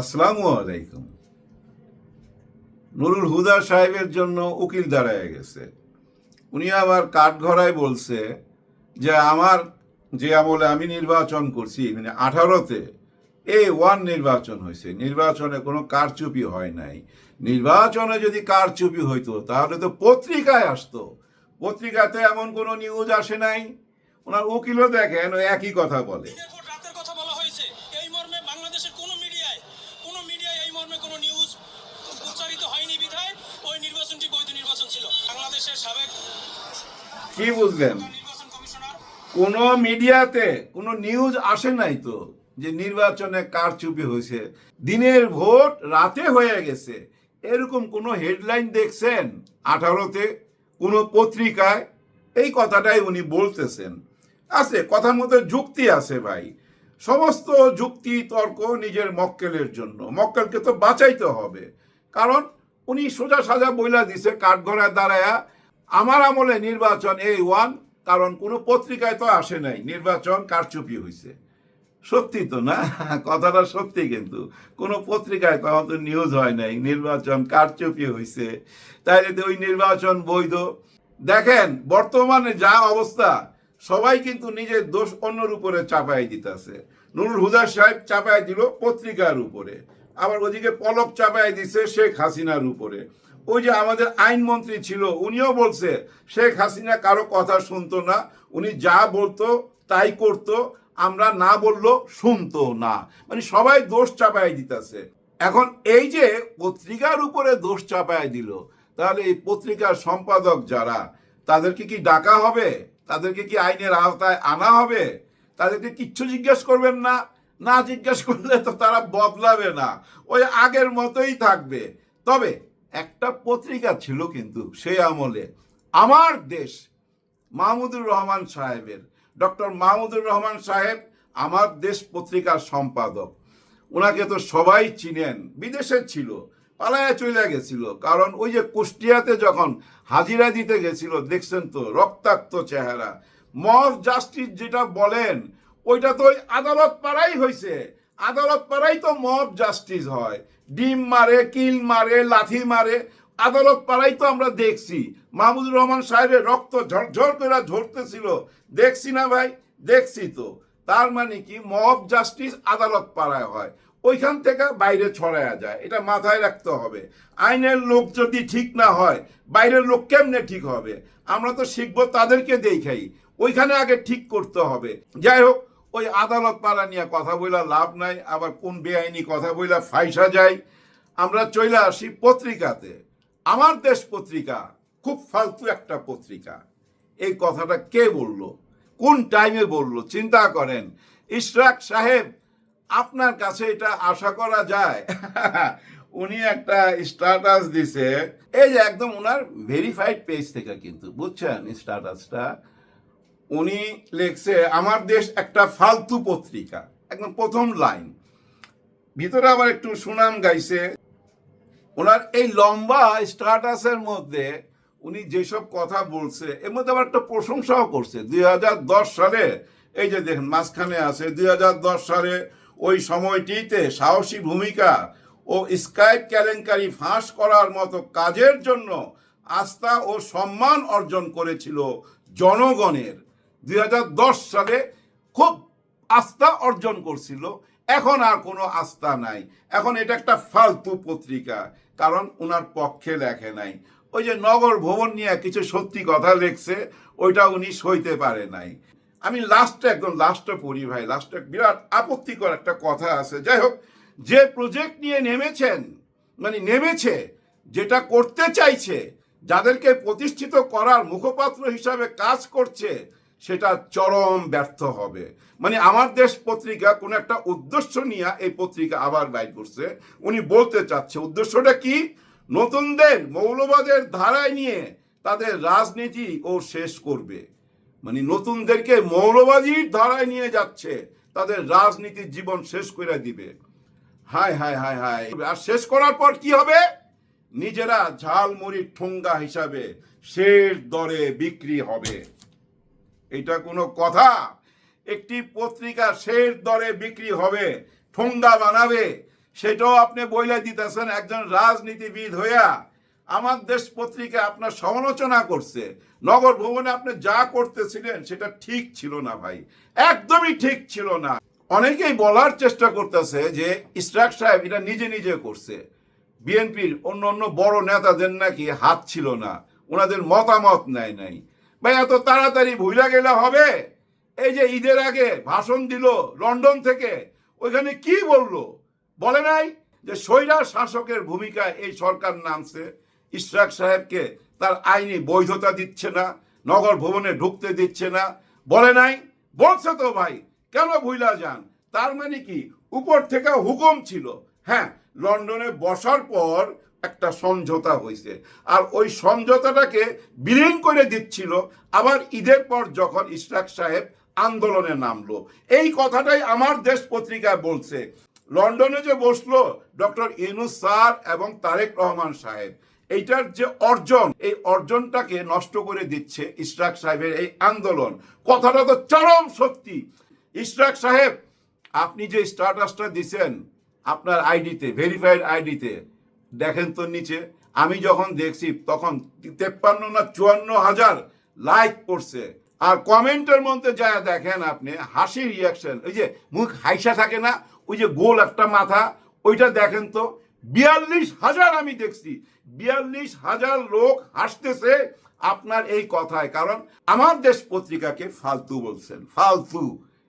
আসসালামু আলাইকুম। নুরুল হুদা সাহেবের জন্য উকিল দাঁড়ায় গেছে। উনি আবার কাঠঘরায় বলছে যে, আমার যে আমলে আমি নির্বাচন করছি মানে আঠারোতে এ ওয়ান নির্বাচন হয়েছে। নির্বাচনে কোনো কারচুপি হয় নাই। নির্বাচনে যদি কারচুপি হইতো, তাহলে তো পত্রিকায় আসতো। পত্রিকাতে এমন কোনো নিউজ আসে নাই? ওনার উকিলও দেখেন একই কথা বলে। কি বুঝলেন? কোনো মিডিয়াতে কোনো নিউজ আসে নাই তো যে নির্বাচনে কারচুপি হয়েছে। দিনের ভোট রাতে হয়ে গেছে। এরকম কোনো হেডলাইন দেখছেন আঠারোতে? কোনো পত্রিকায়? এই কথাটাই উনি বলতেছেন। আছে কথার মধ্যে যুক্তি আছে ভাই। সমস্ত যুক্তি, তর্ক নিজের মক্কেলের জন্য। মক্কেলকে তো বাঁচাইতে হবে। কারণ উনি সোজা সাজা বইলা দিছে, কাঠগড়ায় দাঁড়ায়া আমার আমলে নির্বাচন এই ওয়ান, কারণ কোনো পত্রিকায় তো আসে নাই। নির্বাচন কারচুপি হয়েছে সত্যি তো না? কথাটা সত্যি কিন্তু। কোনো পত্রিকায় তখন তো নিউজ হয় নাই। নির্বাচন কারচুপি হয়েছে তাই ওই নির্বাচন বৈধ, দেখেন, বর্তমানে যা অবস্থা, সবাই কিন্তু নিজের দোষ অন্যর উপরে চাপাই দিতেছে। নুরুল হুদা সাহেব চাপাই দিল পত্রিকার উপরে। আবার ওদিকে পলক চাপাই দিছে শেখ হাসিনার উপরে। ওই যে আমাদের আইনমন্ত্রী ছিল, উনিও বলছে, শেখ হাসিনা কারও কথা শুনতো না, উনি যা বলতো তাই করতো, আমরা না বলল শুনতো না। মানে সবাই দোষ চাপাই দিতেছে। এখন এই যে পত্রিকার উপরে দোষ চাপাই দিল, তাহলে এই পত্রিকার সম্পাদক যারা, তাদেরকে কি ডাকা হবে? তাদেরকে কি আইনের আওতায় আনা হবে? তাদেরকে কিচ্ছু জিজ্ঞেস করবেন না? না জিজ্ঞেস করলে তো তারা বদলাবে না। ওই আগের মতোই থাকবে। তবে একটা পত্রিকা ছিল কিন্তু সেই আমলে আমার দেশ মাহমুদুর রহমান সাহেবের। ডক্টর মাহমুদুর রহমান সাহেব আমার দেশ পত্রিকার সম্পাদক। ওনাকে তো সবাই চিনেন, বিদেশে ছিল, পালায়া চলে গেছিল। কারণ ওই যে কুষ্টিয়াতে যখন হাজিরা দিতে গেছিল, দেখছেন তো, রক্তাক্ত চেহারা। মফ জাস্টিস যেটা বলেন, ওইটা তো ওই আদালত পাড়াই হয়েছে আদালত পাড়াই তো মফ জাস্টিস হয়। ডিম মারে কিল মারে, লাথি মারে। আদালত পাড়াই তো আমরা দেখছি। মাহমুদুর রহমান সাহেবের রক্ত ঝরঝর করে ঝরতেছিল। দেখছি না ভাই, দেখছি তো। তার মানে কি? মব জাস্টিস আদালত পাড়ায় হয়। ওইখান থেকে বাইরে ছড়ায়া যায়। এটা মাথায় রাখতে হবে। আইনের লোক যদি ঠিক না হয়, বাইরের লোক কেমনে ঠিক হবে? আমরা তো শিখব তাদেরকে দেখাই। ওইখানে আগে ঠিক করতে হবে। যাই হোক ওই আদালত পাড়া নিয়ে কথা বইলা লাভ নাই, আবার কোন বেআইনি কথা বইলা ফাইসা যায়। আমরা চলে আসি পত্রিকাতে। আমার দেশ পত্রিকা, খুব ফালতু একটা পত্রিকা। এই কথাটা কে বলল? কোন টাইমে বলল? চিন্তা করেন। ইশরাক সাহেব, আপনার কাছে এটা আশা করা যায়? উনি একটা স্ট্যাটাস দিছে। এই যে একদম ওনার ভেরিফাইড পেজ থেকে কিন্তু, বুঝছেন স্ট্যাটাসটা? উনি লিখছে, আমার দেশ একটা ফালতু পত্রিকা। একদম প্রথম লাইন। ভিতরে আবার একটু সুনাম গাইছে। ওনার এই লম্বা স্টার্টাসের মধ্যে উনি যেসব কথা বলছে, এর মধ্যে আবার একটা প্রশংসাও করছে। দুই হাজার দশ সালে, এই যে দেখেন, মাঝখানে আছে, দুই হাজার দশ সালে ওই সময়টিতে সাহসী ভূমিকা ও স্কাইপ কেলেঙ্কারি ফাঁস করার মতো কাজের জন্য আস্থা ও সম্মান অর্জন করেছিল জনগণের। দুই হাজার দশ সালে খুব আস্থা অর্জন করছিল। এখন আর কোনো আস্থা নাই। এখন এটা একটা ফালতু পত্রিকা, কারণ ওনার পক্ষে লেখে নাই। ওই যে নগর ভবন নিয়ে কিছু সত্যি কথা লেখছে, ওইটা উনি সইতে পারে নাই। আমি লাস্টে একদম লাস্টে পড়ি ভাই লাস্টে বিরাট আপত্তিকর একটা কথা আছে। যাই হোক, যে প্রজেক্ট নিয়ে নেমেছেন মানে নেমেছে, যেটা করতে চাইছে, যাদেরকে প্রতিষ্ঠিত করার মুখপাত্র হিসাবে কাজ করছে সেটা চরম ব্যর্থ হবে। মানে আমার দেশ পত্রিকা কোনো একটা উদ্দেশ্য নিয়ে এই পত্রিকা আবার বাইর করছে। উনি বলতে চাচ্ছে, উদ্দেশ্যটা কি? নতুনদের মৌলবাদের ধারায় নিয়ে তাদের রাজনীতি ও শেষ করবে। মানে নতুনদেরকে মৌলবাদীর ধারায় নিয়ে যাচ্ছে, তাদের রাজনীতির জীবন শেষ করে দিবে। হায় হায় হায় হায়। আর শেষ করার পর কি হবে? নিজেরা ঝালমুড়ির ঠোঙ্গা হিসাবে শেষ দরে বিক্রি হবে। এটা কোনো কথা। একটি পত্রিকা শেষ দরে বিক্রি হবে ঠোঙ্গা বানাবে, সেটাও আপনি বইলে দিতেছেন একজন রাজনীতিবিদ হইয়া। আমার দেশ পত্রিকা আপনার সমালোচনা করছে। নগর ভবনে আপনি যা করতেছিলেন সেটা ঠিক ছিল না ভাই, একদমই ঠিক ছিল না। অনেকেই বলার চেষ্টা করতেছে যে ইসরাক সাহেব এটা নিজে নিজে করছে। বিএনপির অন্য অন্য বড় নেতাদের নাকি হাত ছিল না, ওনাদের মতামত নেয় নাই। ভাই, এত তাড়াতাড়ি ভুলা গেলে হবে? এই যে ঈদের আগে ভাষণ দিল লন্ডন থেকে, ওইখানে কি বলল? বলে নাই যে স্বৈরার শাসকের ভূমিকায় এই সরকার নামছে। ইশরাক সাহেবকে তার আইনি বৈধতা দিচ্ছে না, নগর ভবনে ঢুকতে দিচ্ছে না। বলে নাই? বলছে তো ভাই, কেন ভুইলা যান? তার মানে কি? উপর থেকে হুকুম ছিল। হ্যাঁ লন্ডনে বসার পর একটা সমঝোতা হয়েছে আর ওই সমঝোতাটাকে বিলীন করে দিচ্ছিল আবার ঈদের পর যখন ইশরাক সাহেব আন্দোলনে নামলো। এই কথাটাই আমার দেশ পত্রিকায় বলছে। লন্ডনে যে বসল ডক্টর ইনুস স্যার এবং তারেক রহমান সাহেব, এইটার যে অর্জন, এই অর্জনটাকে নষ্ট করে দিচ্ছে ইশরাক সাহেবের এই আন্দোলন। কথাটা তো চরম সত্যি। ইশরাক সাহেব, আপনি যে স্ট্যাটাসটা দিছেন আপনার আইডিতে, ভেরিফাইড আইডিতে দেখেন তো নিচে, আমি যখন দেখছি, তখন তেপ্পান্ন না চুয়ান্ন হাজার লাইক পড়ছে আর কমেন্টের মধ্যে যা দেখেন আপনি হাসি রিয়াকশন ওই যে মুখ হাইসা থাকে না, ওই যে গোল একটা মাথা, ওইটা দেখেন তো, বিয়াল্লিশ হাজার আমি দেখছি। বিয়াল্লিশ হাজার লোক হাসতেছে আপনার এই কথায়, কারণ আমার দেশ পত্রিকাকে ফালতু বলছেন, ফালতু।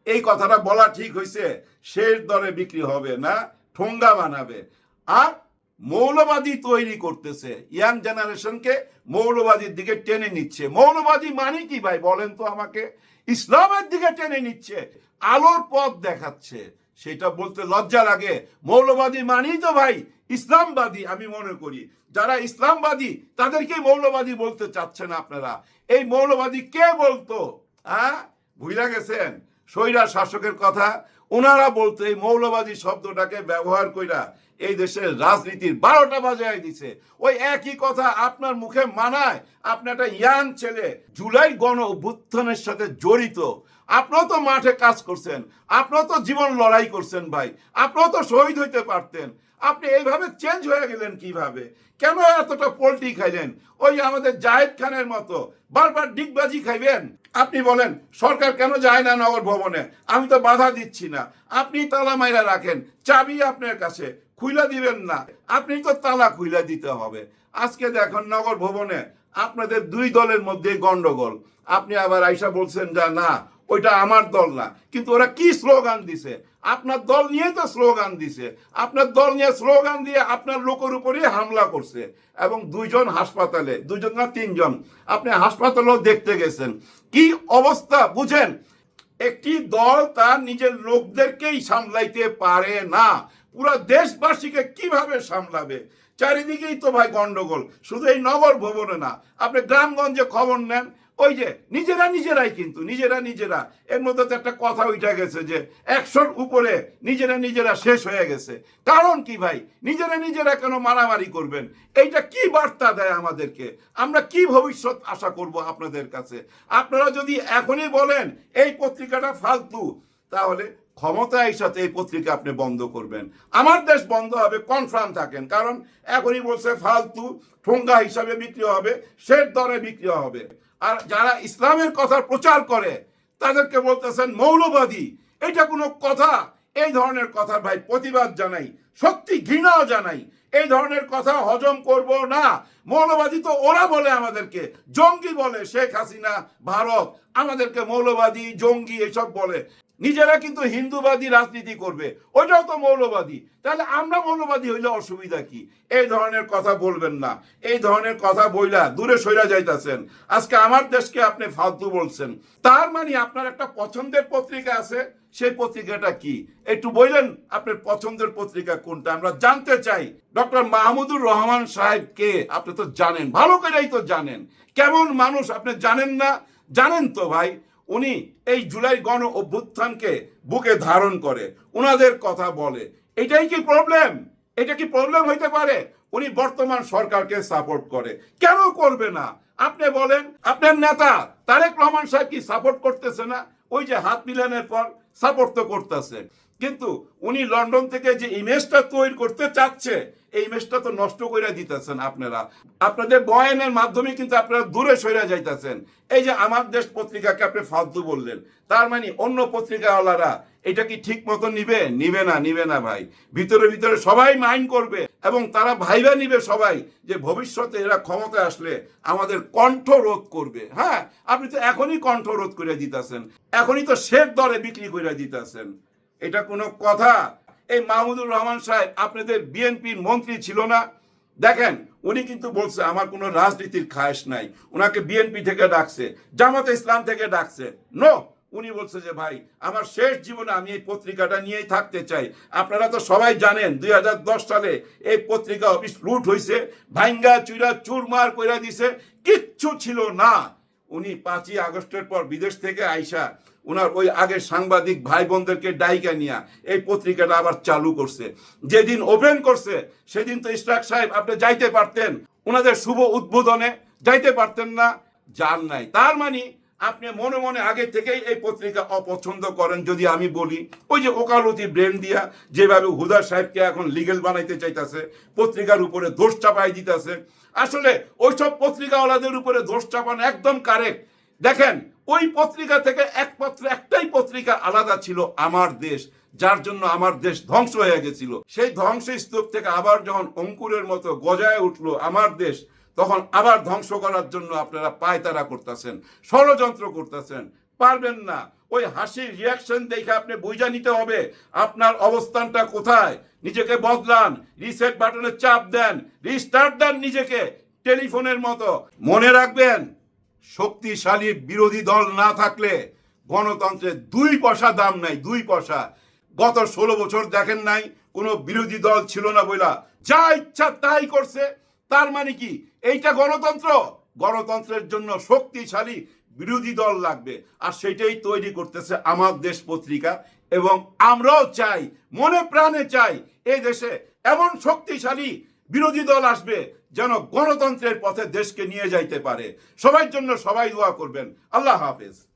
এই কথাটা বলা ঠিক হয়েছে শেষ দরে বিক্রি হবে না, ঠোঙ্গা বানাবে। আর মৌলবাদী তৈরি করতেছে। ইয়াং জেনারেশনকে মৌলবাদীর দিকে টেনে নিচ্ছে। মৌলবাদী মানে কি ভাই? বলেন তো আমাকে। ইসলামের দিকে টেনে নিচ্ছে। আলোর পথ দেখাচ্ছে। সেটা বলতে লজ্জা লাগে। মৌলবাদী মানেই তো ভাই ইসলামবাদী, আমি মনে করি। যারা ইসলামবাদী তাদেরকে মৌলবাদী বলতে চাচ্ছেন আপনারা। এই মৌলবাদী কে বলতো? হ্যাঁ? ভুইলা গেছেন? স্বৈরা শাসকের কথা। ওনারা বলতো এই মৌলবাদী শব্দটাকে ব্যবহার কইরা এই দেশের রাজনীতির বারোটা বাজায় দিছে। ওই একই কথা আপনার মুখে মানায়। আপনি একটা ইয়াং ছেলে জুলাই গণ অভ্যুত্থানের সাথে জড়িত। আপনিও তো মাঠে কাজ করছেন। আপনিও তো জীবন লড়াই করছেন ভাই। আপনিও তো শহীদ হইতে পারতেন। আপনি এইভাবে চেঞ্জ হয়ে গেলেন কীভাবে? কেন এতটা পোল্ট্রি খাইলেন? ওই আমাদের জাহেদ খানের মতো বারবার ডিগবাজি খাইবেন? আপনি বলেন, সরকার কেন যায় না নগর ভবনে? আমি তো বাধা দিচ্ছি না। আপনি তালা মাইরা রাখেন, চাবি আপনার কাছে, খুইলা দিবেন না। আপনি তো তালা খুইলা দিতে হবে। আজকে দেখেন নগর ভবনে আপনাদের দুই দলের মধ্যে গন্ডগোল। আপনি আবার আইসা বলছেন যা, না ওইটা আমার দল না। কিন্তু ওরা কি স্লোগান দিছে? আপনার দল নিয়ে তো স্লোগান দিছে। আপনার দল নিয়ে স্লোগান দিয়ে আপনার লোকের উপরে হামলা করছে। এবং দুইজন হাসপাতালে, দুইজন না তিনজন। আপনি হাসপাতালেও দেখতে গেছেন। কি অবস্থা বুঝেন? একটি দল তার নিজের লোকদেরকেই সামলাইতে পারে না। পুরো দেশবাসীকে কীভাবে সামলাবে? চারিদিকেই তো ভাই গন্ডগোল। শুধু এই নগর ভবনে না। আপনি গ্রামগঞ্জে খবর নেন ওই যে, নিজেরা নিজেরাই কিন্তু, নিজেরা নিজেরা। এর মধ্যে তো একটা কথা উঠে গেছে যে, একশোর উপরে নিজেরা নিজেরা শেষ হয়ে গেছে। কারণ কি ভাই? নিজেরা নিজেরা কেন মারামারি করবেন? এইটা কি বার্তা দেয় আমাদেরকে? আমরা কি ভবিষ্যৎ আশা করব আপনাদের কাছে? আপনারা যদি এখনই বলেন, এই পত্রিকাটা ফালতু, তাহলে ক্ষমতায় সাথে এই পত্রিকা আপনি বন্ধ করবেন। আমার দেশ বন্ধ হবে কনফার্ম থাকেন। কারণ এখনই বলছে ফালতু, ঠোঙ্গা হিসাবে বিক্রি হবে শের দরে বিক্রি হবে। আর যারা ইসলামের কথা প্রচার করে, তাদেরকে বলতেছেন মৌলবাদী। এটা কোনো কথা। এই ধরনের কথা ভাই প্রতিবাদ জানাই। সত্যি ঘৃণাও জানাই। এই ধরনের কথা হজম করব না। মৌলবাদী তো ওরা বলে আমাদেরকে। জঙ্গি বলে শেখ হাসিনা, ভারত। আমাদেরকে মৌলবাদী, জঙ্গি এসব বলে। নিজেরা কিন্তু হিন্দুবাদী রাজনীতি করবে, ওইটাও তো মৌলবাদী। তাহলে আমরা মৌলবাদী হইলে অসুবিধা কি? এই ধরনের কথা বলবেন না। এই ধরনের কথা বইলা দূরে সইরা যাইতাছেন। আজকে আমার দেশকে আপনি ফালতু বলছেন। তার মানে আপনার একটা পছন্দের পত্রিকা আছে, সেই পত্রিকাটা কি? একটু বললেন আপনার পছন্দের পত্রিকা কোনটা? আমরা জানতে চাই। ডক্টর মাহমুদুর রহমান সাহেব কে? আপনি তো জানেন, ভালো করেই তো জানেন। কেমন মানুষ আপনি জানেন না? জানেন তো ভাই। উনি এই জুলাই গণ অভ্যুত্থানকে বুকে ধারণ করে, উনাদের কথা বলে। এটাই কি প্রবলেম এটা কি প্রবলেম হইতে পারে? উনি বর্তমান সরকারকে সাপোর্ট করে। কেন করবে না? আপনি বলেন, আপনার নেতা তারেক রহমান সাহেব কি সাপোর্ট করতেছে না? ওই যে হাত মিলানের পর সাপোর্ট তো করতেছে। কিন্তু উনি লন্ডন থেকে যে ইমেজটা তৈরি করতে চাচ্ছে, এই ইমেজটা তো নষ্ট করে দিতেছেন আপনারা। আপনাদের বয়ানের মাধ্যমে কিন্তু আপনারা দূরে সরে যাইতেছেন। এই যে আমার দেশ পত্রিকাকে আপনি ফালতু বললেন, তার মানে অন্য পত্রিকাওয়ালারা এটা কি ঠিক মতো নিবে? নিবে না নিবে না ভাই। ভিতরে ভিতরে সবাই মাইন্ড করবে এবং তারা ভাইবা নিবে সবাই যে ভবিষ্যতে এরা ক্ষমতায় আসলে আমাদের কণ্ঠ রোধ করবে। হ্যাঁ আপনি তো এখনই কণ্ঠ রোধ করে দিতেছেন। এখনই তো শেষ দরে বিক্রি করে দিতেছেন। এটা কোনো কথা। এই মাহমুদুর রহমান সাহেব, আপনাদের বিএনপির মন্ত্রী ছিল না। দেখেন, উনি কিন্তু বলছে, আমার কোনো রাজনীতির খায়েশ নাই। ওনাকে বিএনপি থেকে ডাকছে, জামাতে ইসলাম থেকে ডাকছে। নো উনি বলছে যে, ভাই, আমার শেষ জীবনে আমি এই পত্রিকাটা নিয়েই থাকতে চাই। আপনারা তো সবাই জানেন, দুই হাজার দশ সালে এই পত্রিকা অফিস লুট হয়েছে ভাঙ্গা চুরা চুরমার কইরা দিছে, কিচ্ছু ছিল না। উনি পাঁচই আগস্টের পর বিদেশ থেকে আইসা ওনার ওই আগের সাংবাদিক ভাই বোনদেরকে ডাইকা নিয়া এই পত্রিকাটা আবার চালু করছে। যেদিন ওপেন করছে, সেদিন তো ইশরাক সাহেব, আপনি যাইতে পারতেন। ওনাদের শুভ উদ্বোধনে যাইতে পারতেন না, যান নাই। তার মানে আপনি মনে মনে আগে থেকেই এই পত্রিকা অপছন্দ করেন যদি আমি বলি। ওই যে ওকালতি ব্রেন দিয়া যেভাবে হুদা সাহেবকে এখন লিগেল বানাইতে চাইতেছে, পত্রিকার উপরে দোষ চাপাই দিতেছে। আসলে ওইসব পত্রিকাওয়ালাদের উপরে দোষ চাপানো একদম কারেক্ট দেখেন ওই পত্রিকা থেকে একমাত্র একটাই পত্রিকা আলাদা ছিল আমার দেশ, যার জন্য আমার দেশ ধ্বংস হয়ে গেছিল। সেই ধ্বংস স্তূপ থেকে আবার যখন অঙ্কুরের মতো গজায় উঠল আমার দেশ, তখন আবার ধ্বংস করার জন্য আপনারা পায়তারা করতেছেন, ষড়যন্ত্র করতেছেন। পারবেন না, ওই হাসির রিয়াকশন দেখে আপনি বুঝা নিতে হবে, আপনার অবস্থানটা কোথায়? নিজেকে বদলান রিসেট বাটনে চাপ দেন রিস্টার্ট দেন নিজেকে, টেলিফোনের মতো। মনে রাখবেন শক্তিশালী বিরোধী দল না থাকলে গণতন্ত্রের দুই পয়সা দাম নাই, দুই পয়সা। গত ষোলো বছর দেখেন নাই, কোনো বিরোধী দল ছিল না বইলা। যা ইচ্ছা তাই করছে। তার মানে কি? এইটা গণতন্ত্র? গণতন্ত্রের জন্য শক্তিশালী বিরোধী দল লাগবে। আর সেটাই তৈরি করতেছে আমার দেশ পত্রিকা। এবং আমরাও চাই, মনে প্রাণে চাই, এই দেশে এমন শক্তিশালী বিরোধী দল আসবে যেন গণতন্ত্রের পথে দেশকে নিয়ে যাইতে পারে। সবার জন্য সবাই দোয়া করবেন। আল্লাহ হাফেজ।